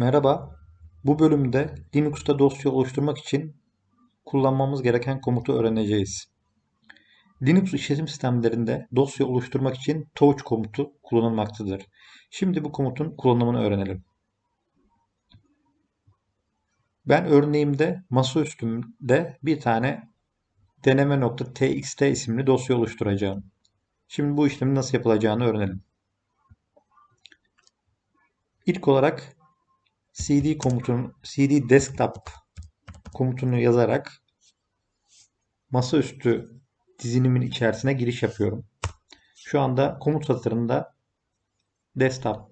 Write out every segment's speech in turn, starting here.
Merhaba. Bu bölümde Linux'ta dosya oluşturmak için kullanmamız gereken komutu öğreneceğiz. Linux işletim sistemlerinde dosya oluşturmak için touch komutu kullanılmaktadır. Şimdi bu komutun kullanımını öğrenelim. Ben örneğimde masaüstümde bir tane deneme.txt isimli dosya oluşturacağım. Şimdi bu işlemin nasıl yapılacağını öğrenelim. İlk olarak cd komutunu cd desktop komutunu yazarak masaüstü dizinimin içerisine giriş yapıyorum. Şu anda komut satırında desktop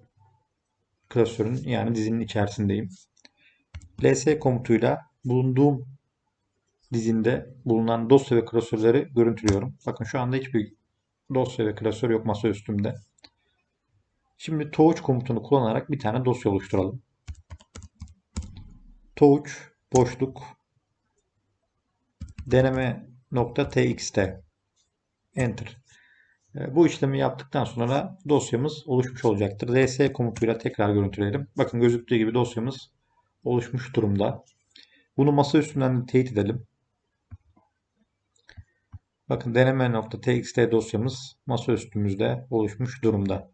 klasörün yani dizinin içerisindeyim. ls komutuyla bulunduğum dizinde bulunan dosya ve klasörleri görüntülüyorum. Bakın şu anda hiçbir dosya ve klasör yok masa üstümde. Şimdi touch komutunu kullanarak bir tane dosya oluşturalım. Touch boşluk deneme.txt Enter. E, bu işlemi yaptıktan sonra dosyamız oluşmuş olacaktır. ls komutuyla tekrar görüntüleyelim. Bakın gözüktüğü gibi dosyamız oluşmuş durumda. Bunu masa üstünden de teyit edelim. Bakın deneme.txt dosyamız masa üstümüzde oluşmuş durumda.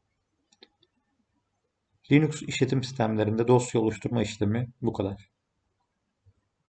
Linux işletim sistemlerinde dosya oluşturma işlemi bu kadar.